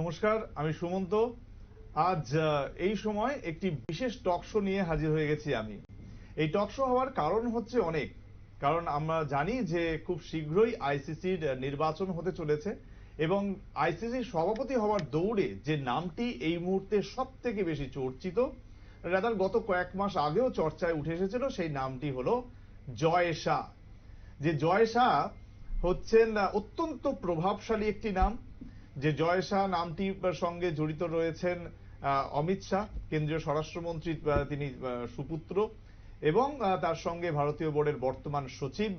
নমস্কার, আমি সুমন্ত। আজ এই সময় একটি বিশেষ টক শো নিয়ে হাজির হয়ে গেছি আমি। এই টক শো হওয়ার কারণ হচ্ছে অনেক। কারণ আমরা জানি যে খুব শীঘ্রই আইসিসির নির্বাচন হতে চলেছে এবং আইসিসির সভাপতি হওয়ার দৌড়ে যে নামটি এই মুহূর্তে সব থেকে বেশি চর্চিত রাদার গত কয়েক মাস আগেও চর্চায় উঠে এসেছিল সেই নামটি হলো জয় শাহ। যে জয় শাহ হচ্ছেন অত্যন্ত প্রভাবশালী একটি নাম। যে জয় শাহ নামটির সঙ্গে জড়িত রয়েছেন অমিত শাহ, কেন্দ্রীয় স্বরাষ্ট্রমন্ত্রী তিনি সুপুত্র, এবং তার সঙ্গে ভারতীয় বোর্ডের বর্তমান সচিব।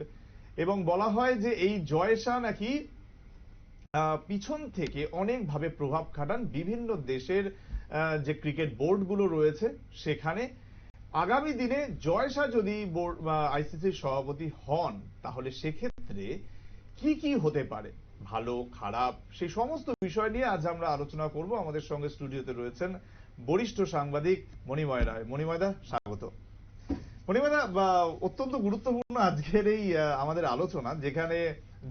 এবং বলা হয় যে এই জয় শাহ নাকি পিছন থেকে অনেকভাবে প্রভাব খাটান বিভিন্ন দেশের যে ক্রিকেট বোর্ডগুলো রয়েছে সেখানে। আগামী দিনে জয় শাহ যদি আইসিসির সভাপতি হন, তাহলে সেক্ষেত্রে কি কি হতে পারে? ভালো, খারাপ, সেই সমস্ত বিষয় নিয়ে আজ আমরা আলোচনা করব। আমাদের সঙ্গে স্টুডিওতে রয়েছেন বরিষ্ঠ সাংবাদিক মণিময় রায়। মণিময়দা স্বাগত। মণিময়দা অত্যন্ত গুরুত্বপূর্ণ আজকের এই আমাদের আলোচনা, যেখানে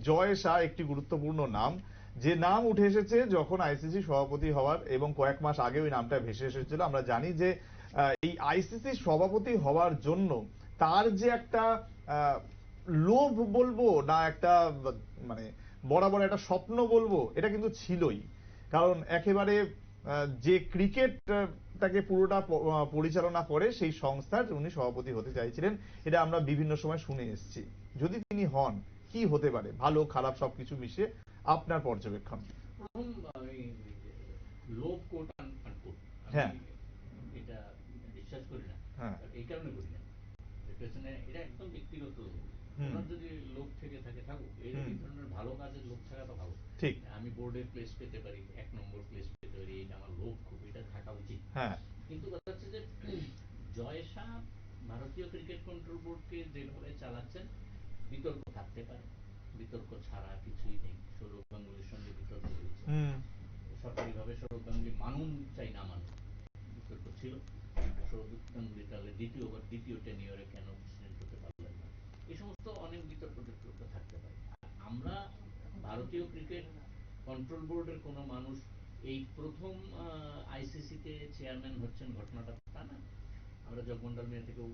জয় শাহ একটি গুরুত্বপূর্ণ নাম। যে নাম উঠে এসেছে যখন আইসিসি সভাপতি হওয়ার এবং কয়েক মাস আগে ওই নামটা ভেসে এসেছিল, আমরা জানি যে এই আইসিসি সভাপতি হওয়ার জন্য তার যে একটা লোভ বলব না একটা মানে বরাবর একটা স্বপ্ন বলব এটা কিন্তু ছিলই কারণ একেবারে যে ক্রিকেট তাকে পুরোটা পরিচালনা করে সেই সংস্থার উনি সভাপতি হতে চাইছিলেন এটা আমরা বিভিন্ন সময় শুনে এসেছি যদি তিনি হন কি হতে পারে ভালো খারাপ সবকিছু মিশিয়ে আপনার পর্যবেক্ষণ হ্যাঁ। এটা বিশ্বাস করি না হ্যাঁ। এই কারণে করি না এটা একদম ব্যক্তিগত। ওনার যদি লোভ থেকে থাকে থাকুক এই। ধরনের ভালো কাজের লোভ থাকা তো ভালো। ঠিক। আমি বোর্ডের প্লেস পেতে পারি এক নম্বর প্লেস পেতে পারি এটা আমার এটা থাকা উচিত। হ্যাঁ। কিন্তু কথা হচ্ছে যে জয় শাহ ভারতীয় ক্রিকেট কন্ট্রোল বোর্ডকে যেভাবে চালাচ্ছেন বিতর্ক থাকতে পারে। বিতর্ক ছাড়া কিছুই নেই। সৌরভ গাঙ্গুলির সঙ্গে বিতর্ক হয়েছে। সরকারিভাবে সৌরভ গাঙ্গুলি মানুন চাই না মানুন। বিতর্ক ছিল। সৌরভ গাঙ্গুলি তাহলে দ্বিতীয়বার দ্বিতীয় টেনিয়রে কেন প্রেসিডেন্ট হতে পারলেন না এই সমস্ত অনেক বিতর্ক টিতর্ক থাকতে পারে। আমরা ভারতীয় ক্রিকেট কন্ট্রোল বোর্ডের কোনো মানুষ এই প্রথম আইসিসিতে চেয়ারম্যান হচ্ছেন ঘটনাটা তা না। আমরা জগমন্ডল মিয়া থেকেও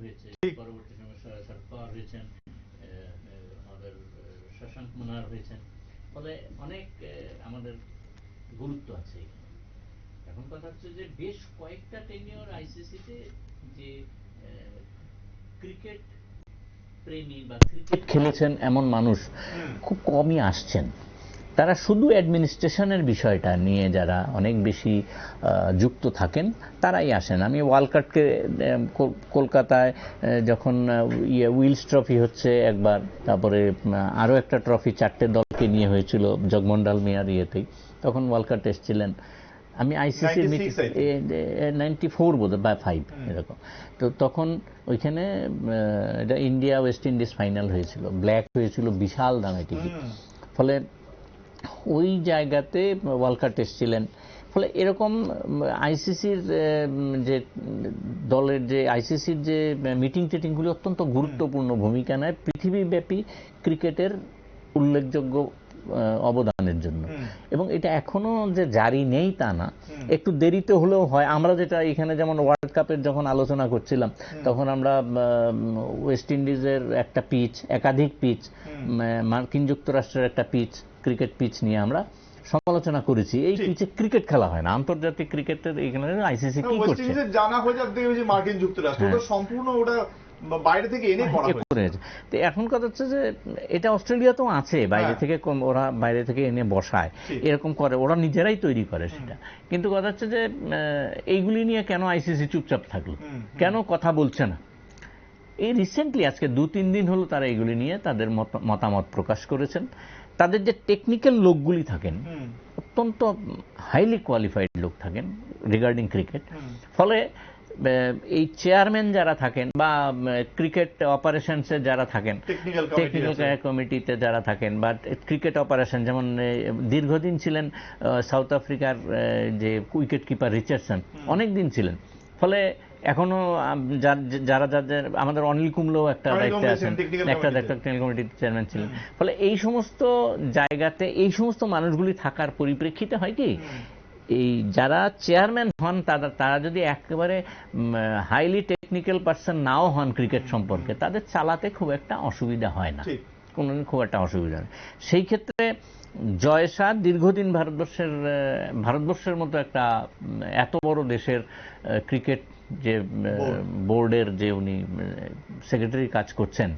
হয়েছে। পরবর্তী সময় শরদ পাওয়ার হয়েছেন আমাদের শশাঙ্ক মনার হয়েছেন। ফলে অনেক আমাদের গুরুত্ব আছে এখানে। এখন কথা হচ্ছে যে বেশ কয়েকটা টেনিয়র আইসিসিতে যে ক্রিকেট প্রেমী বা ক্রিকেট খেলেছেন এমন মানুষ খুব কমই আসছেন। তারা শুধু অ্যাডমিনিস্ট্রেশনের বিষয়টা নিয়ে যারা অনেক বেশি যুক্ত থাকেন তারাই আসেন। আমি ওয়ালকাটকে কলকাতায় যখন ইয়ে উইলস ট্রফি হচ্ছে একবার তারপরে আরও একটা ট্রফি চারটে দলকে নিয়ে হয়েছিল জগমন্ডাল মিয়ার ইয়েতেই তখন ওয়ার্ল্ড ওয়ালকাট এসেছিলেন। আমি ICC 96 I think. Ninety four বোধ বা ফাইভ এরকম। তো তখন ওইখানে এটা ইন্ডিয়া ওয়েস্ট ইন্ডিজ ফাইনাল হয়েছিল। ব্ল্যাক হয়েছিল বিশাল দামে টিকিট ফলে ওই জায়গাতে ওয়ার্ল্ড ওয়ালকাট এসেছিলেন ফলে এরকম আইসিসির যে দলের যে আইসিসির যে মিটিং টিটিংগুলি অত্যন্ত গুরুত্বপূর্ণ ভূমিকা নেয়। পৃথিবীব্যাপী ক্রিকেটের উল্লেখযোগ্য অবদানের জন্য। এবং এটা এখনও যে জারি নেই তা না। একটু দেরিতে হলেও হয়। আমরা যেটা এখানে যেমন ওয়ার্ল্ড কাপের যখন আলোচনা করছিলাম তখন আমরা ওয়েস্ট ইন্ডিজের একটা পিচ একাধিক পিচ মার্কিন যুক্তরাষ্ট্রের একটা পিচ ক্রিকেট পিচ নিয়ে আমরা সমালোচনা করেছি। এই। পিচে ক্রিকেট খেলা হয় না। আন্তর্জাতিক ক্রিকেটের এখানে আইসিসি কি করছে? জানা হয়ে যাবে মার্কিন যুক্তরাষ্ট্র। হ্যাঁ। ওটা সম্পূর্ণ ওটা বাইরে থেকে এনে করা হয়েছে। তো এখন কথা হচ্ছে যে এটা অস্ট্রেলিয়াতেও আছে বাইরে হ্যাঁ। থেকে ওরা বাইরে থেকে এনে বসায়। এরকম করে ওরা নিজেরাই তৈরি করে সেটা। কিন্তু কথা হচ্ছে যে এইগুলি নিয়ে কেন আইসিসি চুপচাপ থাকল? কেন কথা বলছে না? এই রিসেন্টলি আজকে দু তিন দিন হলো তারা এগুলি নিয়ে তাদের মত- মতামত প্রকাশ করেছেন। তাদের যে টেকনিক্যাল লোকগুলি থাকেন অত্যন্ত হাইলি কোয়ালিফাইড লোক থাকেন রিগার্ডিং ক্রিকেট ফলে এই চেয়ারম্যান যারা থাকেন বা ক্রিকেট অপারেশনসে যারা থাকেন টেকনিক্যাল। কমিটিতে যারা থাকেন বা ক্রিকেট অপারেশন যেমন দীর্ঘদিন ছিলেন সাউথ আফ্রিকার যে উইকেট কিপার রিচার্ডসন অনেক দিন ছিলেন। ফলে এখনও যার- যারা যাদের আমাদের অনিল কুমলো একটা দায়িত্বে আছেন। একটা টেকনিক্যাল কমিটির চেয়ারম্যান ছিলেন। ফলে এই সমস্ত জায়গাতে এই সমস্ত মানুষগুলি থাকার পরিপ্রেক্ষিতে হয় কি এই যারা চেয়ারম্যান হন তারা তারা যদি একেবারে হাইলি টেকনিক্যাল পার্সন নাও হন ক্রিকেট সম্পর্কে তাদের চালাতে খুব একটা অসুবিধা হয় না। কোনো খুব একটা অসুবিধা নেই সেই ক্ষেত্রে জয় শাহ দীর্ঘদিন ভারতবর্ষের ভারতবর্ষের মতো একটা এত বড় দেশের ক্রিকেট যে বোর্ডের যে উনি সেক্রেটারি কাজ করছেন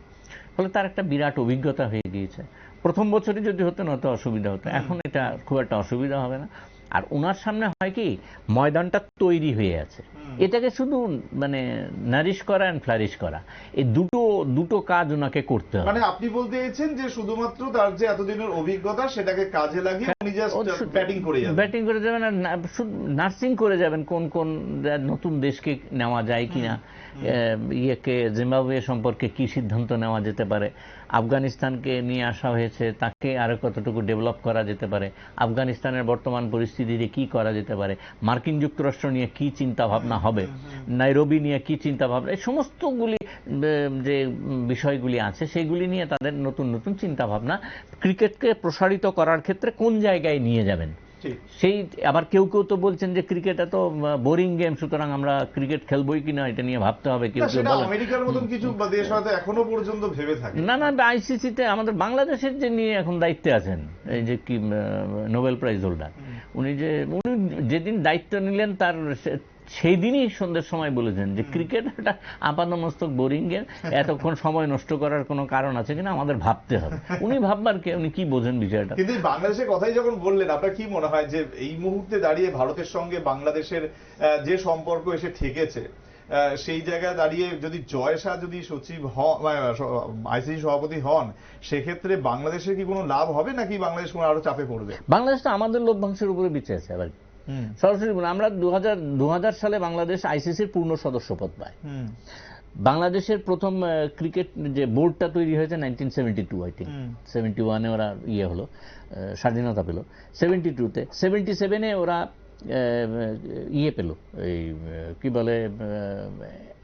ফলে তার একটা বিরাট অভিজ্ঞতা হয়ে গিয়েছে। প্রথম বছরই যদি হতো না তো অসুবিধা হতো। এখন এটা খুব একটা অসুবিধা হবে না। আর ওনার সামনে হয় কি ময়দানটা তৈরি হয়ে আছে। এটাকে শুধু মানে নারিশ করা অ্যান্ড ফ্লারিশ করা। এই দুটো দুটো কাজ ওনাকে করতে হবে। মানে আপনি বলতে চাইছেন যে শুধুমাত্র তার যে এতদিনের অভিজ্ঞতা সেটাকে কাজে লাগিয়ে উনি জাস্ট ব্যাটিং করে যাবেন। ব্যাটিং করে যাবেন আর নার্সিং করে যাবেন কোন কোন নতুন দেশকে নেওয়া যায় কিনা। ইয়েকে, জিম্বাবুয়ে সম্পর্কে কি সিদ্ধান্ত নেওয়া যেতে পারে? আফগানিস্তানকে নিয়ে আসা হয়েছে, তাকে আরও কতটুকু ডেভেলপ করা যেতে পারে? আফগানিস্তানের বর্তমান পরিস্থিতিতে কি করা যেতে পারে? মার্কিন যুক্তরাষ্ট্র নিয়ে কি চিন্তা ভাবনা হবে? নাইরোবি নিয়ে কি চিন্তা ভাবনা এই সমস্তগুলি যে বিষয়গুলি আছে, সেগুলি নিয়ে তাদের নতুন নতুন চিন্তা ভাবনা ক্রিকেটকে প্রসারিত করার ক্ষেত্রে কোন জায়গায় নিয়ে যাবেন? সেই আবার কেউ কেউ তো বলছেন যে ক্রিকেট এত বোরিং গেম সুতরাং আমরা ক্রিকেট খেলবই কিনা এটা নিয়ে ভাবতে হবে কেউ না, কেউ আমেরিকার মতন কিছু দেশ হয়তো এখনও পর্যন্ত ভেবে থাকে। না না আইসিসিতে আমাদের বাংলাদেশের যে নিয়ে এখন দায়িত্বে আছেন এই যে কি নোবেল প্রাইজ হোল্ডার উনি যে উনি যেদিন দায়িত্ব নিলেন তার সেই দিনই সন্ধ্যের সময় বলেছেন যে ক্রিকেট একটা আপাদমস্তক বোরিং গেম এতক্ষণ সময় নষ্ট করার কোনো কারণ আছে কিনা আমাদের ভাবতে হবে। উনি ভাববার কে? উনি কি বোঝেন বিষয়টা? কিন্তু বাংলাদেশের কথাই যখন বললেন আপনার কি মনে হয় যে এই মুহূর্তে দাঁড়িয়ে ভারতের সঙ্গে বাংলাদেশের যে সম্পর্ক এসে ঠেকেছে সেই জায়গায় দাঁড়িয়ে যদি জয় শাহ যদি সচিব হন আইসিসি সভাপতি হন সেক্ষেত্রে বাংলাদেশের কি কোনো লাভ হবে নাকি বাংলাদেশ কোনো আরও চাপে পড়বে? বাংলাদেশ তো আমাদের লভ্যাংশের উপরে বেঁচে আছে আবার। সরাসরি আমরা দু হাজার সালে বাংলাদেশ আইসিসির পূর্ণ সদস্য পদ পায় বাংলাদেশের প্রথম ক্রিকেট যে বোর্ডটা তৈরি হয়েছে nineteen seventy two I think seventy ওয়ানে ওরা ইয়ে হলো স্বাধীনতা পেল। সেভেন্টি টুতে সেভেন্টি সেভেনে ওরা ইয়ে পেল এই কি বলে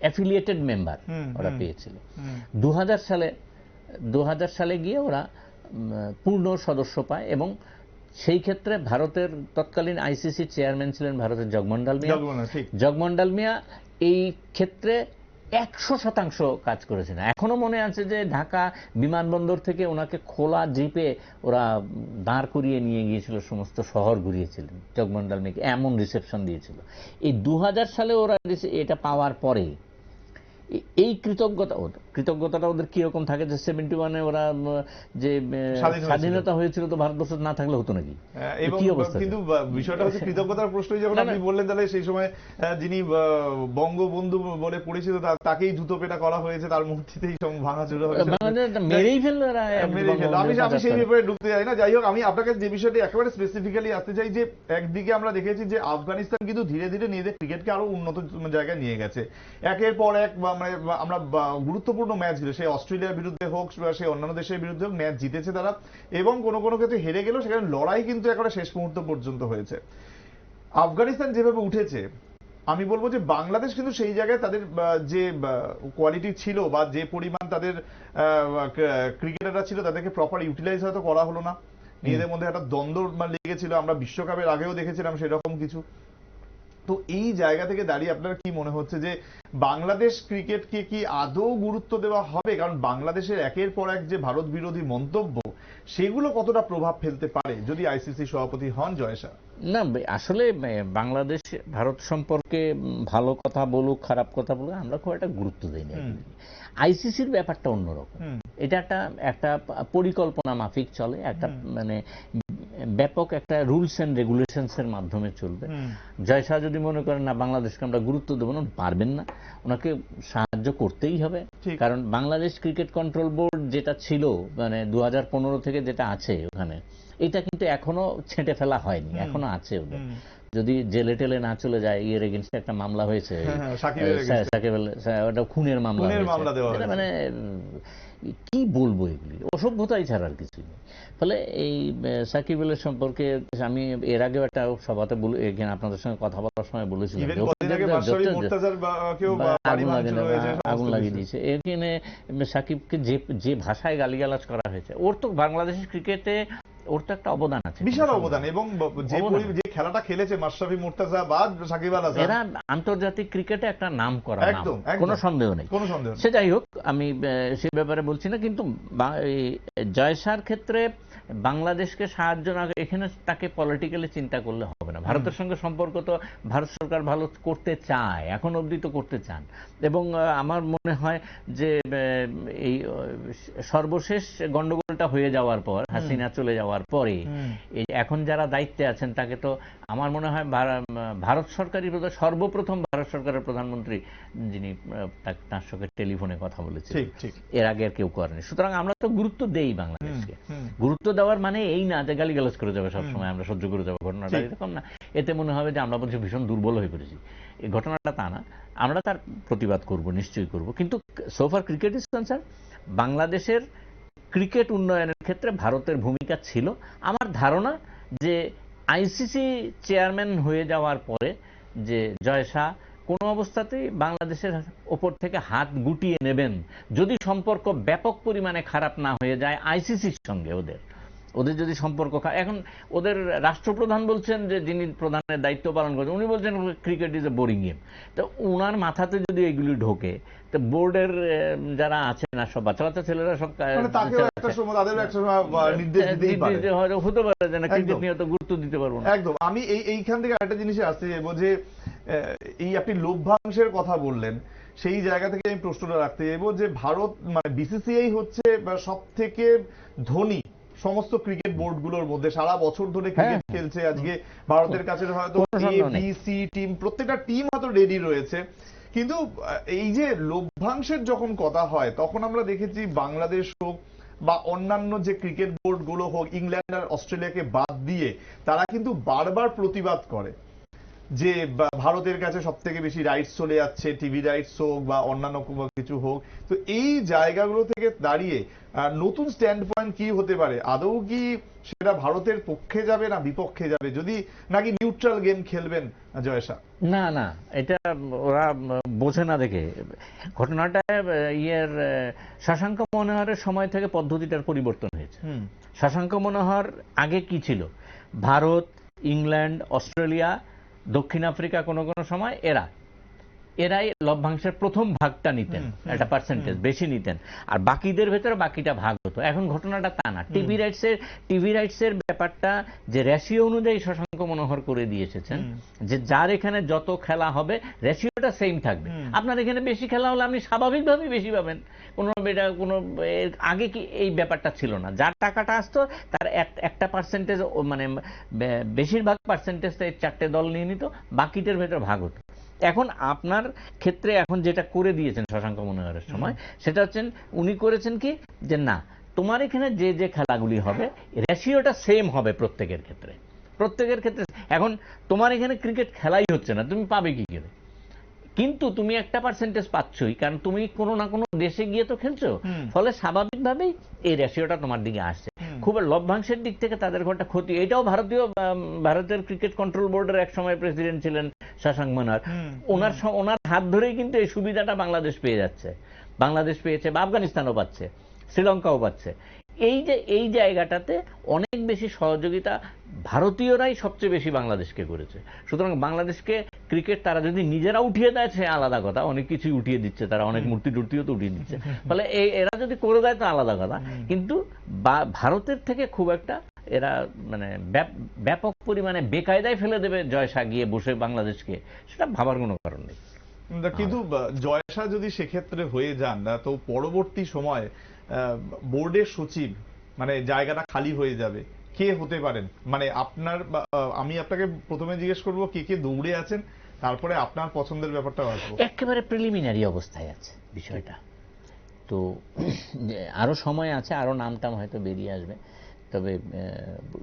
অ্যাফিলিয়েটেড মেম্বার ওরা পেয়েছিল। দু হাজার সালে দু হাজার সালে গিয়ে ওরা পূর্ণ সদস্য পায় এবং সেই ক্ষেত্রে ভারতের তৎকালীন আইসিসি চেয়ারম্যান ছিলেন ভারতের জগমন্ডল মিয়া। জগমন্ডল মিয়া এই ক্ষেত্রে একশো শতাংশ কাজ করেছেন। এখনও মনে আছে যে ঢাকা বিমানবন্দর থেকে ওনাকে খোলা জিপে ওরা দাঁড় করিয়ে নিয়ে গিয়েছিল সমস্ত শহর ঘুরিয়েছিলেন। জগমন্ডল মিয়াকে এমন রিসেপশন দিয়েছিল। এই দু হাজার সালে ওরা এটা পাওয়ার পরে এই কৃতজ্ঞতা ও- কৃতজ্ঞতাটা ওদের কীরকম থাকে? যে সেভেন্টি ওয়ানে ওরা যে। স্বাধীনতা হয়েছিল তো ভারতবর্ষ না থাকলে হতো নাকি? কি অবস্থা? কিন্তু বিষয়টা হচ্ছে কৃতজ্ঞতার প্রশ্নই যখন। আপনি বললেন তাহলে সেই সময় যিনি বঙ্গবন্ধু বলে পরিচিত তাকেই জুতো পেটা করা হয়েছে তার মূর্তিতেই সব ভাঙাচোরা হয়েছে। মেরেই ফেলল। আমি আমি সেই ব্যাপারে ঢুকতে যাই না। যাই হোক আমি আপনাকে যে বিষয়টি একেবারে স্পেসিফিক্যালি আসতে চাই যে একদিকে আমরা দেখেছি যে আফগানিস্তান কিন্তু ধীরে ধীরে নিজেদের ক্রিকেটকে আরও উন্নত জায়গায় নিয়ে গেছে। একের পর এক বা- মানে আমরা বা- গুরুত্বপূর্ণ ম্যাচ ছিল সে অস্ট্রেলিয়ার বিরুদ্ধে হোক বা সে অন্যান্য দেশের বিরুদ্ধে হোক, ম্যাচ জিতেছে তারা এবং কোনো কোনো ক্ষেত্রে হেরে গেলেও সেখানে লড়াই কিন্তু একেবারে শেষ মুহূর্ত পর্যন্ত হয়েছে। আফগানিস্তান যেভাবে উঠেছে, আমি বলব যে বাংলাদেশ কিন্তু সেই জায়গায় তাদের যে কোয়ালিটি ছিল বা যে পরিমাণ তাদের ক্রিকেটাররা ছিল তাদেরকে প্রপার ইউটিলাইজ হয়তো করা হলো না। নিজেদের মধ্যে একটা দ্বন্দ্ব মানে লেগেছিল। আমরা বিশ্বকাপের আগেও দেখেছিলাম সেরকম কিছু। তো এই জায়গা থেকে দাঁড়িয়ে আপনার কি মনে হচ্ছে যে বাংলাদেশ ক্রিকেটকে কি আদৌ গুরুত্ব দেওয়া হবে? কারণ বাংলাদেশের একের পর এক যে ভারত বিরোধী মন্তব্য সেগুলো কতটা প্রভাব ফেলতে পারে যদি আইসিসি সভাপতি হন জয়সা না আসলে বাংলাদেশ ভারত সম্পর্কে ভালো কথা বলুক খারাপ কথা বলুক আমরা খুব একটা গুরুত্ব দিই না। আইসিসির ব্যাপারটা অন্যরকম। এটা একটা একটা পরিকল্পনা মাফিক চলে একটা মানে ব্যাপক একটা রুলস এন্ড রেগুলেশনস এর মাধ্যমে চলবে। জয় শাহ যদি মনে করেন না বাংলাদেশকে আমরা গুরুত্ব দেবো না পারবেন না। ওনাকে সাহায্য করতেই হবে। কারণ বাংলাদেশ ক্রিকেট কন্ট্রোল বোর্ড যেটা ছিল মানে দু হাজার পনেরো থেকে যেটা আছে ওখানে এটা কিন্তু এখনও ছেঁটে ফেলা হয়নি এখনও আছে ওদের। যদি জেলে টেলে না চলে যায় এর এগেনস্টে একটা মামলা হয়েছে হ্যাঁ, হ্যাঁ। সাকিব ওটা খুনের মামলা। মানে কি বলব এগুলি? অসভ্যতাই ছাড়া আর কিছুই নেই। ফলে এই সাকিব আলের সম্পর্কে আমি এর আগেও একটা সভাতে বলে এখানে আপনাদের সঙ্গে কথা বলার সময় বলেছিলাম আগুন লাগিয়ে। দিয়েছে। এখানে সাকিবকে যে যে ভাষায় গালিগালাজ করা হয়েছে ওর তো বাংলাদেশের ক্রিকেটে ওর তো একটা অবদান আছে। বিশাল অবদান এবং যে যে খেলাটা খেলেছে মাশরাফি মুর্তাজা বা সাকিব আল হাসান এরা আন্তর্জাতিক ক্রিকেটে একটা নাম করা একদম। কোনো সন্দেহ নেই। কোনো সন্দেহ সে যাই হোক আমি সে ব্যাপারে বলছি না কিন্তু জয়সার ক্ষেত্রে বাংলাদেশকে সাহায্য না এখানে তাকে পলিটিক্যালি চিন্তা করলে হবে না। ভারতের সঙ্গে সম্পর্ক তো ভারত সরকার ভালো করতে চায় এখন অবধি তো করতে চান। এবং আমার মনে হয় যে এই সর্বশেষ গন্ডগোলটা হয়ে যাওয়ার পর হাসিনা চলে যাওয়ার পরে এখন যারা দায়িত্বে আছেন তাকে তো আমার মনে হয় ভারত সরকারই সর্বপ্রথম ভারত সরকারের প্রধানমন্ত্রী যিনি তার সঙ্গে টেলিফোনে কথা বলেছিলেন ঠিক এর আগে আর কেউ করেনি। সুতরাং আমরা তো গুরুত্ব দেই বাংলাদেশকে। গুরুত্ব দেওয়ার মানে এই না যে গালিগালাজ করে যাবে সবসময় আমরা সহ্য করে যাব ঘটনাটা। এরকম না। এতে মনে হবে যে আমরা বলছি ভীষণ দুর্বল হয়ে পড়েছি। এই ঘটনাটা তা না। আমরা তার প্রতিবাদ করব নিশ্চয়ই করব। কিন্তু so far cricket is concern বাংলাদেশের ক্রিকেট উন্নয়নের ক্ষেত্রে ভারতের ভূমিকা ছিল। আমার ধারণা যে আইসিসি চেয়ারম্যান হয়ে যাওয়ার পরে যে জয় শাহ কোনো অবস্থাতেই বাংলাদেশের ওপর থেকে হাত গুটিয়ে নেবেন। যদি সম্পর্ক ব্যাপক পরিমাণে খারাপ না হয়ে যায় আইসিসির সঙ্গে ওদের। ওদের যদি সম্পর্ক এখন ওদের রাষ্ট্রপ্রধান বলছেন যে যিনি প্রধানের দায়িত্ব পালন করছেন উনি বলছেন cricket is a boring game তো উনার মাথাতে যদি এগুলি ঢোকে তো বোর্ডের যারা আছেন না সব বাচ্চা বাচ্চা ছেলেরা সব মানে হয়তো হতে পারে যে না ক্রিকেট নিয়ে তো গুরুত্ব দিতে পারব না। একদম। আমি এই এইখান থেকে একটা জিনিসে আসতে যাব যে এই আপনি লভ্যাংশের কথা বললেন সেই জায়গা থেকে আমি প্রশ্নটা রাখতে যাব যে ভারত মানে বিসিসিআই হচ্ছে সব থেকে ধনী সমস্ত ক্রিকেট বোর্ডগুলোর মধ্যে সারা বছর ধরে ক্রিকেট হ্যাঁ। খেলছে আজকে ভারতের কাছে হয়তো এ বি সি টিম প্রত্যেকটা টিম হয়তো রেডি রয়েছে। কিন্তু এই যে লভ্যাংশের যখন কথা হয় তখন আমরা দেখেছি বাংলাদেশ হোক বা অন্যান্য যে ক্রিকেট বোর্ডগুলো হোক ইংল্যান্ড আর অস্ট্রেলিয়াকে বাদ দিয়ে তারা কিন্তু বারবার প্রতিবাদ করে। যে ভারতের কাছে সব থেকে বেশি রাইটস চলে যাচ্ছে টিভি রাইটস হোক বা অন্যান্য কিছু হোক তো এই জায়গাগুলো থেকে দাঁড়িয়ে নতুন স্ট্যান্ড পয়েন্ট কি হতে পারে? আদৌ কি সেটা ভারতের পক্ষে যাবে না বিপক্ষে যাবে? যদি নাকি নিউট্রাল গেম খেলবেন জয়সা না না এটা ওরা বোঝে না দেখে। ঘটনাটা ইয়ের শশাঙ্ক মনোহরের সময় থেকে পদ্ধতিটার পরিবর্তন হয়েছে। হুম। শশাঙ্ক মনোহর আগে কি ছিল? ভারত ইংল্যান্ড অস্ট্রেলিয়া দক্ষিণ আফ্রিকা কোনো কোনো সময় এরা এরাই লভ্যাংশের প্রথম ভাগটা নিতেন একটা পার্সেন্টেজ বেশি নিতেন। আর বাকিদের ভেতরে বাকিটা ভাগ হতো। এখন ঘটনাটা তা না। টিভি রাইটস এর টিভি রাইটস এর ব্যাপারটা যে রেশিও অনুযায়ী শশাঙ্ক মনোহর করে দিয়ে এসেছেন যে যার এখানে যত খেলা হবে রেশিওটা সেম থাকবে। আপনার এখানে বেশি খেলা হলে আপনি স্বাভাবিকভাবেই বেশি পাবেন। কোনো এটা কোনো আগে কি এই ব্যাপারটা ছিল না? যার টাকাটা আসতো তার একটা পার্সেন্টেজ মানে বেশিরভাগ পার্সেন্টেজ চারটে দল নিয়ে নিত বাকিটার ভেতর ভাগ হতো। এখন আপনার ক্ষেত্রে এখন যেটা করে দিয়েছেন শশাঙ্ক মনোহরের সময় সেটা হচ্ছেন উনি করেছেন কি যে না তোমার এখানে যে যে খেলাগুলি হবে রেশিওটা সেম হবে প্রত্যেকের ক্ষেত্রে। প্রত্যেকের ক্ষেত্রে এখন তোমার এখানে ক্রিকেট খেলাই হচ্ছে না তুমি পাবে কি করে? কিন্তু তুমি একটা পার্সেন্টেজ পাচ্ছই কারণ তুমি কোনো না কোনো দেশে গিয়ে তো খেলছো। ফলে স্বাভাবিকভাবেই এই রেশিওটা তোমার দিকে আসছে। খুব লভ্যাংশের দিক থেকে তাদের ঘরটা ক্ষতি। এটাও ভারতীয় ভারতের ক্রিকেট কন্ট্রোল বোর্ডের এক সময় প্রেসিডেন্ট ছিলেন শশাঙ্ক মনোহর হুম, ওনার ওনার হাত ধরেই কিন্তু এই সুবিধাটা বাংলাদেশ পেয়ে যাচ্ছে। বাংলাদেশ পেয়েছে বা আফগানিস্তানও পাচ্ছে শ্রীলঙ্কাও পাচ্ছে। এই যে এই জায়গাটাতে অনেক বেশি সহযোগিতা ভারতীয়রাই সবচেয়ে বেশি বাংলাদেশকে করেছে। সুতরাং বাংলাদেশকে ক্রিকেট তারা যদি নিজেরা উঠিয়ে দেয় সে আলাদা কথা। অনেক কিছুই উঠিয়ে দিচ্ছে তারা অনেক মূর্তি টুর্তিও তো উঠিয়ে দিচ্ছে। ফলে এই এরা যদি করে দেয় তো আলাদা কথা। কিন্তু ভারতের থেকে খুব একটা এরা মানে ব্যাপক পরিমাণে বেকায়দায় ফেলে দেবে জয়সা গিয়ে বসে বাংলাদেশকে। সেটা ভাবার কোনো কারণ নেই। কিন্তু জয়সা যদি সেক্ষেত্রে হয়ে যান না, তো পরবর্তী সময় আহ, বোর্ডের সচিব মানে জায়গাটা খালি হয়ে যাবে। কে হতে পারেন? মানে আপনার বা, আমি আপনাকে প্রথমে জিজ্ঞেস করব কে কে দৌড়ে আছেন? তারপরে আপনার পছন্দের ব্যাপারটাও আসব। একেবারে প্রিলিমিনারি অবস্থায় আছে বিষয়টা। তো আরও সময় আছে আরও নাম টাম হয়তো বেরিয়ে আসবে। তবে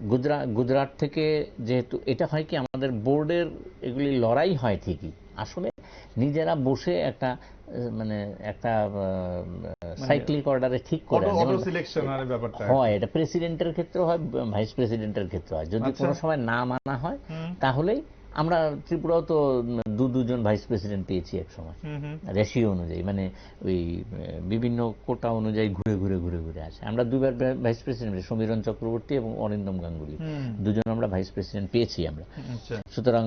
গুজরাট গুজরাট থেকে যেহেতু এটা হয় কি আমাদের বোর্ডের এগুলি লড়াই হয় ঠিকই। আসলে নিজেরা বসে একটা মানে একটা সাইক্লিক অর্ডারে ঠিক করে ব্যাপারটা হয় এটা প্রেসিডেন্টের ক্ষেত্রে হয় ভাইস প্রেসিডেন্টের ক্ষেত্রে হয়। যদি আচ্ছা। কোনো সময় না মানা হয় তাহলেই আমরা ত্রিপুরাও তো দু দুজন ভাইস প্রেসিডেন্ট পেয়েছি এক সময়। রেশিও অনুযায়ী মানে ওই বিভিন্ন কোটা অনুযায়ী ঘুরে ঘুরে ঘুরে ঘুরে আসে। আমরা দুবার ভাইস প্রেসিডেন্ট সমীরণ চক্রবর্তী এবং অরিন্দম গাঙ্গুলি। দুজন আমরা ভাইস প্রেসিডেন্ট পেয়েছি আমরা। আচ্ছা। সুতরাং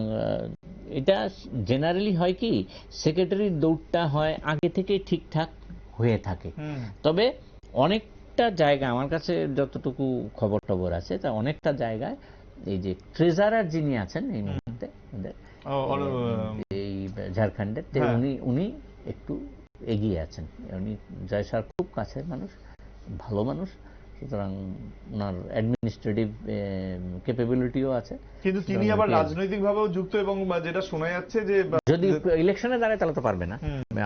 এটা জেনারেলি হয় কি সেক্রেটারির দৌড়টা হয় আগে থেকেই ঠিকঠাক হয়ে থাকে। তবে অনেকটা জায়গা আমার কাছে যতটুকু খবর টবর আছে তা অনেকটা জায়গায় এই যে ট্রেজারার যিনি আছেন এই মুহূর্তে এই ঝাড়খণ্ডের হ্যাঁ। উনি উনি একটু এগিয়ে আছেন উনি জয়সার খুব কাছের মানুষ ভালো মানুষ সুতরাং ওনার অ্যাডমিনিস্ট্রেটিভ ক্যাপাবিলিটিও আছে। কিন্তু তিনি আবার রাজনৈতিক ভাবেও যুক্ত এবং যেটা শোনা যাচ্ছে যে যদি ইলেকশনে দাঁড়ায় তাহলে তো পারবে না।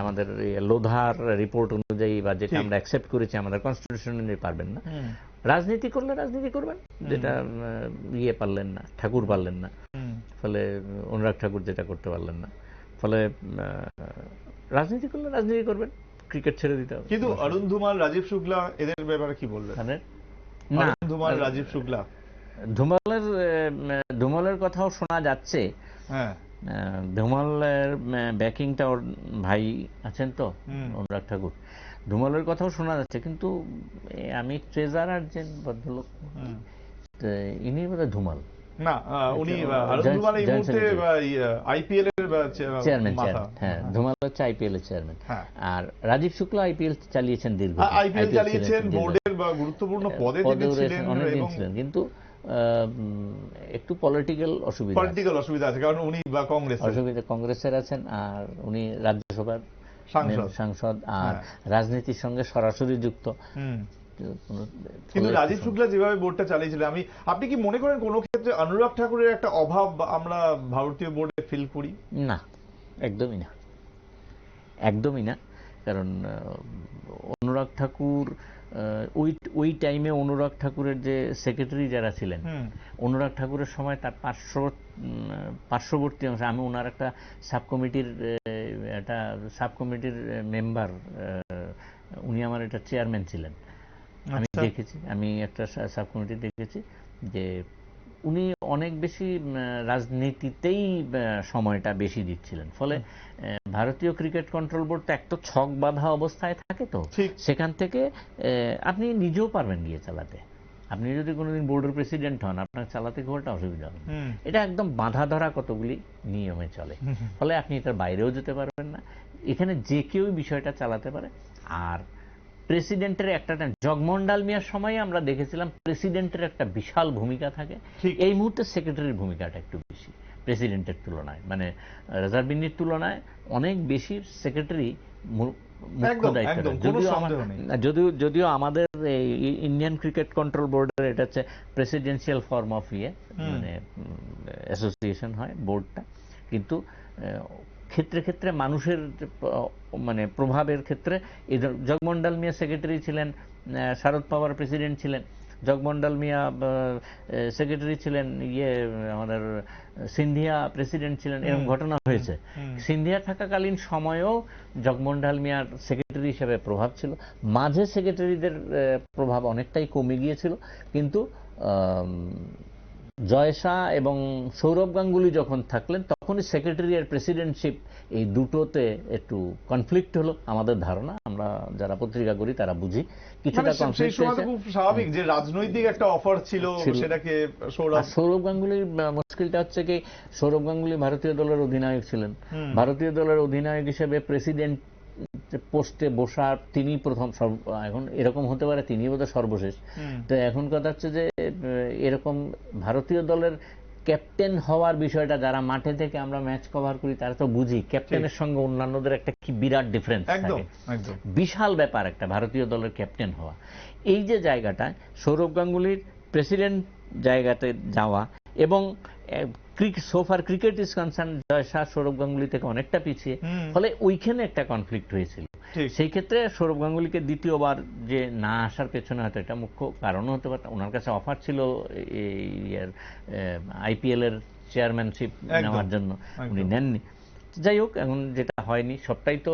আমাদের লোধার রিপোর্ট অনুযায়ী বা যেটা আমরা অ্যাকসেপ্ট করেছি আমাদের কনস্টিটিউশন অনুযায়ী পারবেন না। রাজনীতি করলে রাজনীতি করবেন যেটা ইয়ে পারলেন না ঠাকুর পারলেন না। ফলে অনুরাগ ঠাকুর যেটা করতে পারলেন না। ফলে রাজনীতি করলে রাজনীতি করবেন। ক্রিকেট ছেড়ে দিতে হবে। কিন্তু অরুণ ধুমাল রাজীব শুক্লা এদের ব্যাপারে কি বলবেন? তাহলে না। ধুমাল রাজীব শুক্লা। ধুমালের ধুমালের কথাও শোনা যাচ্ছে। হ্যাঁ। ধুমালের ব্যাকিংটা ওর ভাই আছেন তো। অনুরাগ ঠাকুর। ধুমালের কথাও শোনা যাচ্ছে কিন্তু আমি ট্রেজারার যে ভদ্রলোক। ইনি বোধহয় ধুমাল। না উনি ধুমাল এই মুহূর্তে আইপিএল এর চেয়ারম্যান হ্যাঁ ধুমাল হচ্ছে আইপিএল এর চেয়ারম্যান। আর রাজীব শুক্লা আইপিএল চালিয়েছেন দীর্ঘ আইপিএল চালিয়েছেন বোর্ডের বা গুরুত্বপূর্ণ পদে তিনি ছিলেন অনেকদিন ছিলেন কিন্তু একটু পলিটিক্যাল অসুবিধা। পলিটিক্যাল অসুবিধা আছে কারণ উনি বা কংগ্রেস অসুবিধা কংগ্রেসের আছেন আর উনি রাজ্যসভার সাংসদ। সাংসদ আর হ্যাঁ। রাজনীতির সঙ্গে সরাসরি যুক্ত। কিন্তু রাজীব শুক্লা যেভাবে বোর্ডটা চালিয়েছিলেন আমি আপনি কি মনে করেন কোনো ক্ষেত্রে অনুরাগ ঠাকুরের একটা অভাব আমরা ভারতীয় বোর্ডে ফিল করি? না একদমই না। একদমই না কারণ অনুরাগ ঠাকুর ওই ওই টাইমে অনুরাগ ঠাকুরের যে সেক্রেটারি যারা ছিলেন অনুরাগ ঠাকুরের সময় তার পার্শ্ব পার্শ্ববর্তী অংশে আমি ওনার একটা সাব কমিটির একটা সাব কমিটির মেম্বার উনি আমার এটা চেয়ারম্যান ছিলেন। আমি আচ্ছা। দেখেছি আমি একটা সাব কমিটি দেখেছি যে উনি অনেক বেশি রাজনীতিতেই সময়টা বেশি দিচ্ছিলেন। ফলে ভারতীয় ক্রিকেট কন্ট্রোল বোর্ড তো একটা ছক বাঁধা অবস্থায় থাকে তো। সেখান থেকে আপনি নিজেও পারবেন গিয়ে চালাতে। আপনি যদি কোনোদিন বোর্ডের প্রেসিডেন্ট হন আপনার চালাতে খুব একটা অসুবিধা হবে। এটা একদম বাঁধা ধরা কতগুলি নিয়মে চলে। ফলে আপনি এটার বাইরেও যেতে পারবেন না। এখানে যে কেউ বিষয়টা চালাতে পারে। আর প্রেসিডেন্টের একটা জগমন্ডাল মিয়ার সময় আমরা দেখেছিলাম প্রেসিডেন্টের একটা বিশাল ভূমিকা থাকে। এই মুহূর্তে সেক্রেটারির ভূমিকাটা একটু বেশি প্রেসিডেন্টের তুলনায়। মানে রেজার্ভিনির তুলনায় অনেক বেশি সেক্রেটারি যদিও আমাদের ইন্ডিয়ান ক্রিকেট কন্ট্রোল বোর্ডের এটা হচ্ছে প্রেসিডেন্সিয়াল ফর্ম অফ ইয়ে মানে অ্যাসোসিয়েশন হয় বোর্ডটা কিন্তু ক্ষেত্রে ক্ষেত্রে মানুষের মানে প্রভাবের ক্ষেত্রে জগমন্ডল মিয়া সেক্রেটারি ছিলেন শারদ পাওয়ার প্রেসিডেন্ট ছিলেন জগমন্ডল মিয়া সেক্রেটারি ছিলেন ইয়ে আমাদের সিন্ধিয়া প্রেসিডেন্ট ছিলেন এরকম ঘটনা হয়েছে। সিন্ধিয়া থাকাকালীন সময়েও জগমন্ডল মিয়ার সেক্রেটারি হিসেবে প্রভাব ছিল। মাঝে সেক্রেটারিদের প্রভাব অনেকটাই কমে গিয়েছিল কিন্তু জয়শা এবং সৌরভ গাঙ্গুলি যখন থাকলেন তখনই সেক্রেটারি আর প্রেসিডেন্টশিপ এই দুটোতে একটু কনফ্লিক্ট হলো। আমাদের ধারণা আমরা যারা পত্রিকা করি তারা বুঝি। কিছুটা মানে কনফ্লিক্ট খুব স্বাভাবিক যে রাজনৈতিক একটা অফার ছিল। সেটাকে সৌরভ সৌরভ গাঙ্গুলির মুশকিলটা হচ্ছে কি সৌরভ গাঙ্গুলি ভারতীয় দলের অধিনায়ক ছিলেন। ভারতীয় দলের অধিনায়ক হিসেবে প্রেসিডেন্ট পোস্টে বসার তিনি প্রথম সর্ব- এখন এরকম হতে পারে তিনি বোধহয় সর্বশেষ। তো এখন কথা হচ্ছে যে এরকম ভারতীয় দলের ক্যাপ্টেন হওয়ার বিষয়টা যারা মাঠে থেকে আমরা ম্যাচ কভার করি তারা তো বুঝি ক্যাপ্টেনের সঙ্গে অন্যান্যদের একটা কি বিরাট ডিফারেন্স একদম বিশাল ব্যাপার একটা ভারতীয় দলের ক্যাপ্টেন হওয়া। এই যে জায়গাটা সৌরভ গাঙ্গুলির প্রেসিডেন্ট জায়গাতে যাওয়া এবং so far cricket is concern Jay Shah Sourav Ganguly থেকে অনেকটা পিছিয়ে। ফলে ওইখানে একটা কনফ্লিক্ট হয়েছিল। সেই ক্ষেত্রে সৌরভ গাঙ্গুলিকে দ্বিতীয়বার যে না আসার পেছনে হয়তো এটা মুখ্য কারণও হতে পারে। ওনার কাছে অফার ছিল আইপিএল এর চেয়ারম্যানশিপ নেওয়ার জন্য। উনি নেননি। যাই হোক এখন যেটা হয়নি সবটাই তো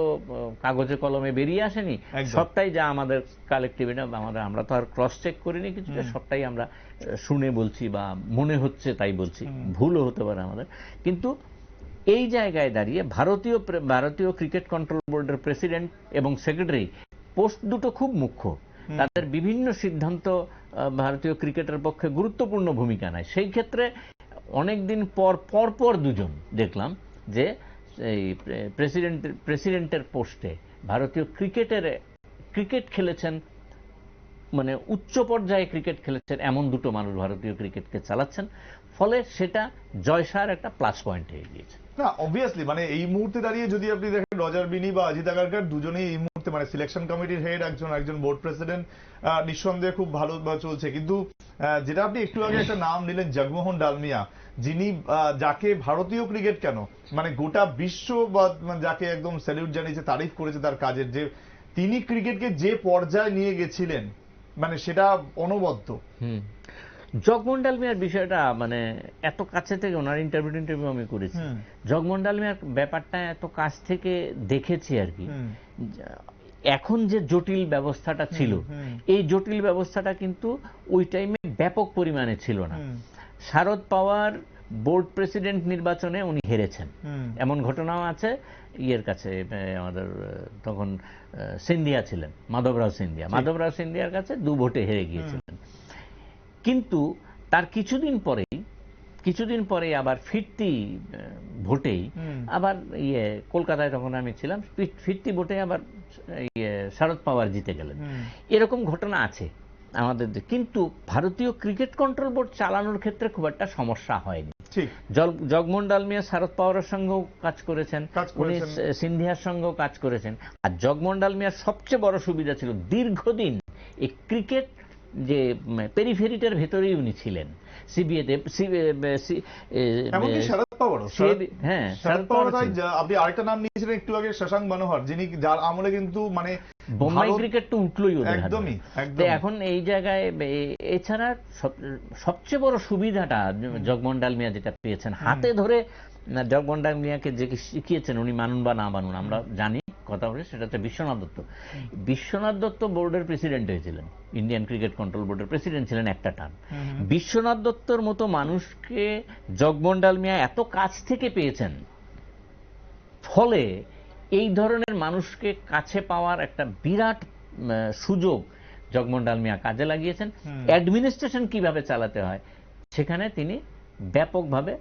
কাগজে কলমে বেরিয়ে আসেনি। সবটাই যা আমাদের কালেকটিভ আমাদের আমরা তো আর ক্রস চেক করিনি কিছুটা সবটাই আমরা শুনে বলছি বা মনে হচ্ছে তাই বলছি ভুলও হতে পারে আমাদের। কিন্তু এই জায়গায় দাঁড়িয়ে ভারতীয় ভারতীয় ক্রিকেট কন্ট্রোল বোর্ডের প্রেসিডেন্ট এবং সেক্রেটারি পোস্ট দুটো খুব মুখ্য। তাদের বিভিন্ন সিদ্ধান্ত ভারতীয় ক্রিকেটের পক্ষে গুরুত্বপূর্ণ ভূমিকা নেয়। সেই ক্ষেত্রে অনেকদিন পর পর পর দুজন দেখলাম যে এই প্রেসিডেন্ট প্রেসিডেন্টের পোস্টে ভারতীয় ক্রিকেটের ক্রিকেট খেলেছেন মানে উচ্চ পর্যায়ে ক্রিকেট খেলেছেন এমন দুটো মানুষ ভারতীয় ক্রিকেটকে চালাচ্ছেন। ফলে সেটা জয়সার একটা প্লাস পয়েন্ট হয়ে গিয়েছে না অবভিয়াসলি মানে এই মুহূর্তে দাঁড়িয়ে যদি আপনি দেখেন, রজার বিনি বা অজিত আগারকার দুজনেই এই মুহূর্তে মানে সিলেকশন কমিটির হেড একজন একজন বোর্ড প্রেসিডেন্ট নিঃসন্দেহে খুব ভালো চলছে। কিন্তু যেটা আপনি একটু আগে একটা নাম নিলেন জগমোহন ডালমিয়া, যিনি যাকে ভারতীয় ক্রিকেট কেন মানে গোটা বিশ্ব বা মানে যাকে একদম স্যালিউট জানিয়েছে, তারিফ করেছে তার কাজের যে, তিনি ক্রিকেটকে যে পর্যায়ে নিয়ে গেছিলেন মানে সেটা অনবদ্য। হুম। জগমন্ডাল মিয়ার বিষয়টা মানে এত কাছে থেকে ওনার ইন্টারভিউ ইন্টারভিউ আমি করেছি। জগমন্ডাল মিয়ার ব্যাপারটা এত কাছ থেকে দেখেছি আর কি। এখন যে জটিল ব্যবস্থাটা ছিল এই জটিল ব্যবস্থাটা কিন্তু ওই টাইমে ব্যাপক পরিমাণে ছিল না। শারদ পাওয়ার বোর্ড প্রেসিডেন্ট নির্বাচনে উনি হেরেছেন। এমন ঘটনাও আছে ইয়ের কাছে আমাদের তখন সিন্ধিয়া ছিলেন মাধবরাও সিন্ধিয়া। মাধবরাও সিন্ধিয়ার কাছে দু ভোটে হেরে গিয়েছিলেন। কিন্তু তার কিছুদিন পরেই কিছুদিন পরে আবার ফিরতি ভোটেই আবার ইয়ে কলকাতায় তখন আমি ছিলাম ফিরতি ভোটে আবার ইয়ে শারদ পাওয়ার জিতে গেলেন। এরকম ঘটনা আছে। আমাদের কিন্তু ভারতীয় ক্রিকেট কন্ট্রোল বোর্ড চালানোর ক্ষেত্রে খুব একটা সমস্যা হয়নি। জগমোহন ডালমিয়া শারদ পাওয়ারের সঙ্গেও কাজ করেছেন। উনি সিন্ধিয়ার সঙ্গেও কাজ করেছেন। আর জগমোহন ডালমিয়ার সবচেয়ে বড় সুবিধা ছিল দীর্ঘদিন এই ক্রিকেট যে পেরিফেরিটার ভেতরেই উনি ছিলেন। সিবিএতে এমনকি শরদ পাওয়ারও হ্যাঁ শরদ পাওয়ার পাওয়ার ভাই, যা- আপনি আরেকটা নাম নিয়েছিলেন একটু আগে শশাঙ্ক মনোহর যিনি যার আমলে কিন্তু মানে বোম্বাই ক্রিকেট তো উঠলোই ওদের একদমই, এখন এই জায়গায় এছাড়া সবচেয়ে বড় সুবিধাটা জগমন্ডাল মিয়া যেটা পেয়েছেন হাতে ধরে না, জগমোহন ডালমিয়াকে যে শিখিয়েছেন উনি মানুন বা না মানুন আমরা জানি কথা বলে সেটা হচ্ছে বিশ্বনাথ দত্ত। বিশ্বনাথ দত্ত বোর্ডের প্রেসিডেন্ট হয়েছিলেন ইন্ডিয়ান ক্রিকেট কন্ট্রোল বোর্ডের প্রেসিডেন্ট ছিলেন একটা টার্ম বিশ্বনাথ দত্তর মতো মানুষকে জগমোহন ডালমিয়া এত কাছ থেকে পেয়েছেন ফলে এই ধরনের মানুষকে কাছে পাওয়ার একটা বিরাট সুযোগ জগমোহন ডালমিয়া কাজে লাগিয়েছেন। অ্যাডমিনিস্ট্রেশন কীভাবে চালাতে হয় সেখানে তিনি ব্যাপকভাবে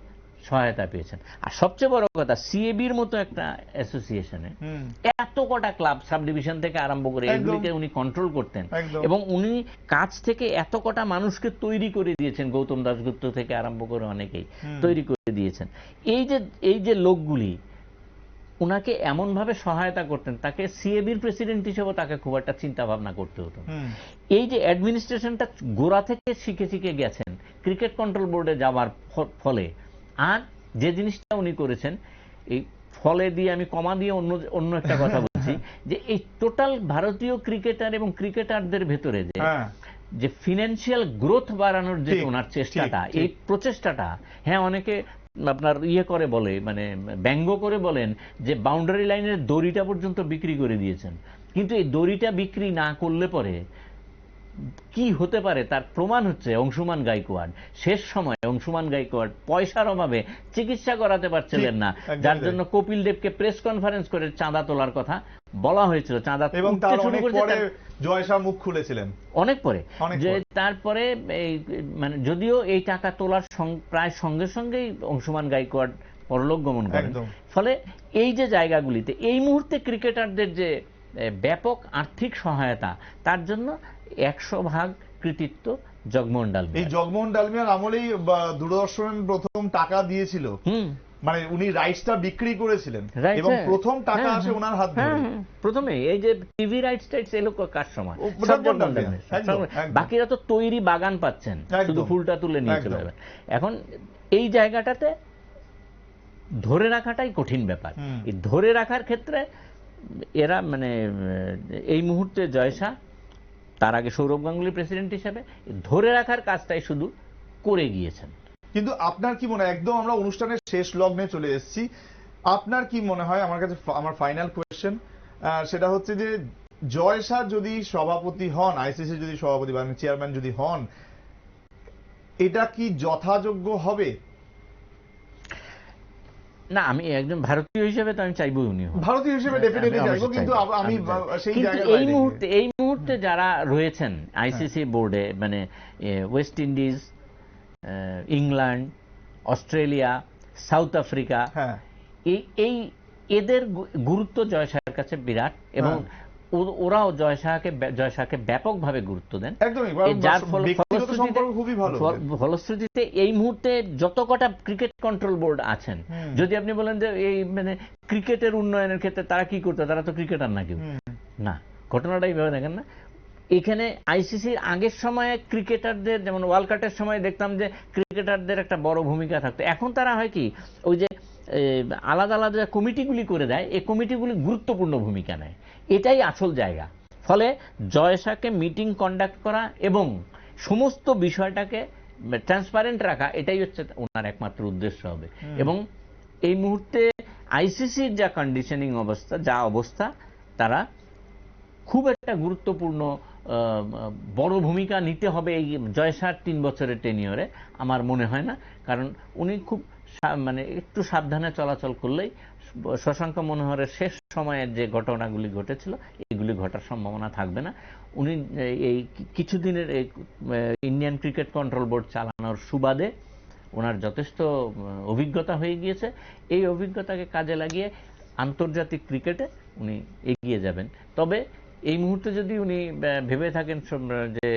সহায়তা পেয়েছেন। আর সবচেয়ে বড় কথা সিএবির মতো একটা অ্যাসোসিয়েশনে এত কটা ক্লাব সাব ডিভিশন থেকে আরম্ভ করে এগুলিকে উনি কন্ট্রোল করতেন। এবং উনি কাজ থেকে এত কটা মানুষকে তৈরি করে দিয়েছেন গৌতম দাসগুপ্ত থেকে আরম্ভ করে অনেকেই তৈরি করে দিয়েছেন। এই যে এই যে লোকগুলি উনাকে এমনভাবে সহায়তা করতেন তাকে সিএবির প্রেসিডেন্ট হিসেবে তাকে খুব একটা চিন্তা ভাবনা করতে হতো এই যে অ্যাডমিনিস্ট্রেশনটা গোড়া থেকে শিখে শিখে গেছেন ক্রিকেট কন্ট্রোল বোর্ডে যাওয়ার ফলে আর যে জিনিসটা উনি করেছেন এই ফলে দিয়ে আমি কমা দিয়ে অন্য অন্য একটা কথা বলছি যে এই টোটাল ভারতীয় ক্রিকেটার এবং ক্রিকেটারদের ভেতরে যে হ্যাঁ। যে ফিনান্সিয়াল গ্রোথ বাড়ানোর যে ওনার চেষ্টাটা। এই প্রচেষ্টাটা হ্যাঁ অনেকে আপনার ইয়ে করে বলে মানে ব্যঙ্গ করে বলেন যে বাউন্ডারি লাইনের দড়িটা পর্যন্ত বিক্রি করে দিয়েছেন। কিন্তু এই দড়িটা বিক্রি না করলে পরে কি হতে পারে তার প্রমাণ হচ্ছে অংশুমান গাইকোয়াড। শেষ সময় অংশুমান গাইকোয়াড পয়সার অভাবে চিকিৎসা করাতে পারছিলেন না যার জন্য কপিল দেবকে প্রেস কনফারেন্স করে চাঁদা তোলার কথা বলা হয়েছিল। চাঁদা এবং তার অনেক পরে তার- মুখ খুলেছিলেন। অনেক পরে। যে তারপরে এই মানে যদিও এই টাকা তোলার প্রায় সঙ্গে সঙ্গেই অংশুমান গাইকোয়াড পরলোক গমন করেন। ফলে এই যে জায়গাগুলিতে এই মুহূর্তে ক্রিকেটারদের যে ব্যাপক আর্থিক সহায়তা তার জন্য একশো ভাগ কৃতিত্ব জগমোহন ডালমিয়া এই জগমোহন ডালমিয়ার আমলেই দূরদর্শন প্রথম টাকা দিয়েছিল মানে উনি রাইটসটা বিক্রি করেছিলেন এবং। প্রথম টাকা হ্যাঁ, আসে হ্যাঁ। ওনার হাত হ্যাঁ, ধরে। প্রথমে এই যে টিভি রাইটস টাইটস এলো কার সময়। বাকিরা তো তৈরি বাগান পাচ্ছেন। শুধু ফুলটা তুলে নিয়ে চলে। যাবেন এখন এই জায়গাটাতে ধরে রাখাটাই কঠিন ব্যাপার এই ধরে রাখার ক্ষেত্রে এরা মানে এই মুহূর্তে জয়সা তার আগে সৌরভ গাঙ্গুলি প্রেসিডেন্ট হিসেবে ধরে রাখার কাজটাই শুধু করে গিয়েছেন। কিন্তু আপনার কি মনে হয়? একদম আমরা অনুষ্ঠানের শেষ লগ্নে চলে এসেছি। আপনার কি মনে হয়? আমার কাছে আমার ফাইনাল কোয়েশ্চেন সেটা হচ্ছে যে জয় শাহ যদি সভাপতি হন আইসিসি যদি সভাপতি বা চেয়ারম্যান যদি হন, এটা কি যথাযোগ্য হবে? না আমি একজন ভারতীয় হিসেবে তো আমি চাইব উনি ভারতীয় হিসেবে ডেফিনেটলি চাইব কিন্তু আমি। সেই কিন্তু জায়গায় এই মুহূর্তে এই মুহূর্তে যারা রয়েছেন আইসিসি বোর্ডে মানে West Indies England Australia South Africa হ্যাঁ। এই এই এদের গুরুত্ব জয় শাহের কাছে বিরাট এবং হ্যাঁ। ওরাও জয় শাহকে জয় শাহকে ব্যাপকভাবে গুরুত্ব দেন। যার ফলশ্রুতিতে- এই মুহূর্তে যত কটা ক্রিকেট কন্ট্রোল বোর্ড আছেন যদি আপনি বলেন যে এই মানে ক্রিকেটের উন্নয়নের ক্ষেত্রে তারা কি করতো তারা তো ক্রিকেটার না কেউ। না ঘটনাটা এইভাবে দেখেন না। এখানে আইসিসির আগের সময়ে ক্রিকেটারদের যেমন ওয়ার্ল্ড কাপের সময় দেখতাম যে ক্রিকেটারদের একটা বড় ভূমিকা থাকতো। এখন তারা হয় কি ওই যে আলাদা আলাদা যে কমিটিগুলি করে দেয়। এই কমিটিগুলি গুরুত্বপূর্ণ ভূমিকা নেয়। এটাই আসল জায়গা। ফলে জয়সাকে মিটিং কন্ডাক্ট করা এবং সমস্ত বিষয়টাকে ট্রান্সপারেন্ট রাখা এটাই হচ্ছে ওনার একমাত্র উদ্দেশ্য হবে। এবং এই মুহূর্তে আইসিসির যা কন্ডিশনিং অবস্থা যা অবস্থা তারা খুব একটা গুরুত্বপূর্ণ বড় ভূমিকা নিতে হবে এই জয়সার তিন বছরের টেনিয়রে আমার মনে হয় না। কারণ উনি খুব মানে একটু সাবধানে চলাচল করলেই শশাঙ্ক মনোহরের শেষ সময়ের যে ঘটনাগুলি ঘটেছিল, এগুলি ঘটার সম্ভাবনা থাকবে না। উনি এই- কিছুদিনের এই ইন্ডিয়ান ক্রিকেট কন্ট্রোল বোর্ড চালানোর সুবাদে ওনার যথেষ্ট অভিজ্ঞতা হয়ে গিয়েছে। এই অভিজ্ঞতাকে কাজে লাগিয়ে আন্তর্জাতিক ক্রিকেটে উনি এগিয়ে যাবেন। তবে এই মুহূর্তে যদি উনি ভেবে থাকেন যে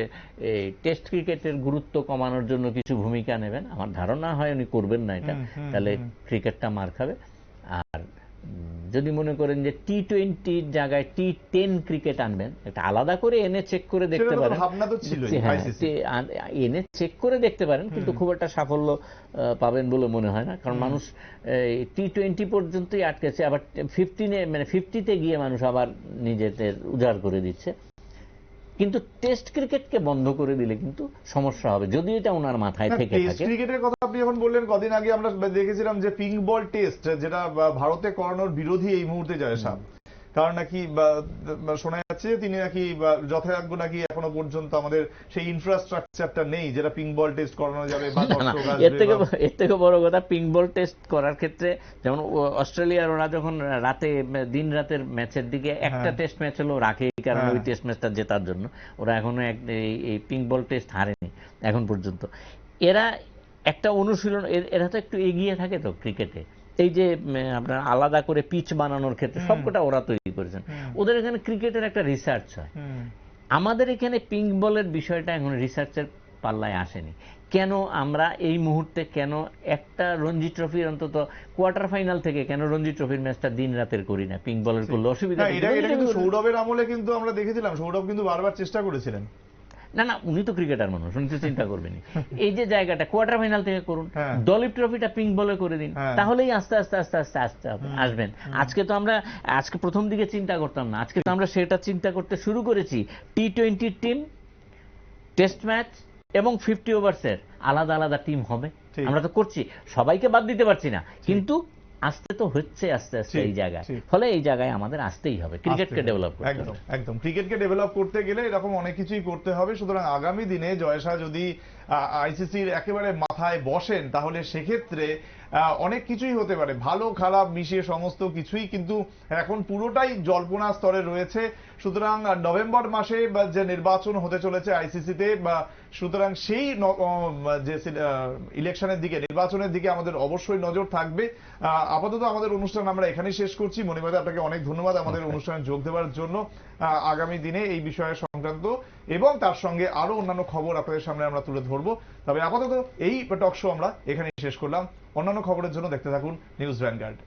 এই টেস্ট ক্রিকেটের গুরুত্ব কমানোর জন্য কিছু ভূমিকা নেবেন আমার ধারণা হয় উনি করবেন না এটা। তাহলে ক্রিকেটটা মার খাবে। আর যদি মনে করেন যে টি টোয়েন্টির জায়গায় টি টেন ক্রিকেট আনবেন একটা আলাদা করে এনে চেক করে দেখতে পারেন। হ্যাঁ, এনে চেক করে দেখতে পারেন কিন্তু খুব একটা সাফল্য পাবেন বলে মনে হয় না। কারণ মানুষ টি টোয়েন্টি পর্যন্তই আটকেছে আবার ফিফটিনে মানে ফিফটিতে গিয়ে মানুষ আবার নিজেদের উজাড় করে দিচ্ছে। কিন্তু টেস্ট ক্রিকেটকে বন্ধ করে দিলে কিন্তু সমস্যা হবে। যদি এটা ওনার মাথায় থেকে টেস্ট থাকে। ক্রিকেটের কথা আপনি যখন বললেন কদিন আগে আমরা দেখেছিলাম যে পিঙ্ক বল টেস্ট যেটা ভারতে করানোর বিরোধী এই মুহূর্তে জয় শাহ কারণ নাকি শোনা যাচ্ছে তিনি নাকি যথাযোগ্য নাকি এখনও পর্যন্ত আমাদের সেই ইনফ্রাস্ট্রাকচারটা নেই যেটা পিঙ্ক বল টেস্ট করানো যাবে এর থেকে এর থেকে বড় কথা পিঙ্ক বল টেস্ট করার ক্ষেত্রে যেমন অস্ট্রেলিয়ার ওরা যখন রাতে দিন রাতের ম্যাচের দিকে একটা হ্যাঁ। টেস্ট ম্যাচ হলো রাখে কারণ হ্যাঁ। ওই টেস্ট ম্যাচটা জেতার জন্য ওরা এখনও এক- এই- পিঙ্ক বল টেস্ট হারেনি এখন পর্যন্ত এরা একটা অনুশীলন এরা তো একটু এগিয়ে থাকে তো ক্রিকেটে এই যে আপনার আলাদা করে পিচ বানানোর ক্ষেত্রে সবকটা ওরা তৈরি করেছেন। ওদের এখানে ক্রিকেটের একটা রিসার্চ হয়। আমাদের এখানে পিঙ্ক বলের বিষয়টা এখন রিসার্চের পাল্লায় আসেনি। কেন আমরা এই মুহূর্তে কেন একটা রঞ্জি ট্রফির অন্তত কোয়ার্টার ফাইনাল থেকে কেন রঞ্জি ট্রফির ম্যাচটা দিন রাতের করি না? পিঙ্ক বলের করলে অসুবিধা সৌরভের আমলে কিন্তু আমরা দেখেছিলাম সৌরভ কিন্তু বারবার চেষ্টা করেছিলেন। না না উনি তো ক্রিকেটার মানুষ উনি তো চিন্তা করবেনই এই যে জায়গাটা কোয়ার্টার ফাইনাল থেকে করুন হ্যাঁ। দলীপ ট্রফিটা পিঙ্ক বলে করে দিন হ্যাঁ। তাহলেই আস্তে আস্তে আস্তে আস্তে আস্তে আসবেন। আজকে তো আমরা আজকে প্রথম দিকে চিন্তা করতাম না আজকে তো আমরা সেটা চিন্তা করতে শুরু করেছি। T twenty team test match এবং ফিফটি ওভার্সের আলাদা আলাদা টিম হবে। আমরা তো করছি সবাইকে বাদ দিতে পারছি না। কিন্তু আসতে তো হচ্ছে আস্তে আস্তে এই জায়গায়। ফলে এই জায়গায় আমাদের আসতেই হবে। ক্রিকেটকে ডেভেলপ করতে একদম একদম। ক্রিকেটকে ডেভেলপ করতে গেলে এরকম অনেক কিছুই করতে হবে। সুতরাং আগামী দিনে জয়সা যদি আইসিসির একেবারে মাথায় বসেন তাহলে সেক্ষেত্রে অনেক কিছুই হতে পারে। ভালো, খারাপ, মিশিয়ে সমস্ত কিছুই কিন্তু এখন পুরোটাই জল্পনা স্তরে রয়েছে। সুতরাং নভেম্বর মাসে যে নির্বাচন হতে চলেছে আইসিসিতে, বা সুতরাং সেই যে ইলেকশনের দিকে, নির্বাচনের দিকে আমাদের অবশ্যই নজর থাকবে। আপাতত আমাদের অনুষ্ঠান আমরা এখানেই শেষ করছি। মনিবাদে আপনাকে অনেক ধন্যবাদ আমাদের অনুষ্ঠানে যোগ দেওয়ার জন্য। আগামী দিনে এই বিষয়ে সংক্রান্ত এবং তার সঙ্গে আরও অন্যান্য খবর আপনাদের সামনে আমরা তুলে ধরবো। তবে আপাতত এই টক শো আমরা এখানে শেষ করলাম। অন্যান্য খবরের জন্য দেখতে থাকুন নিউজ ভ্যানগার্ড।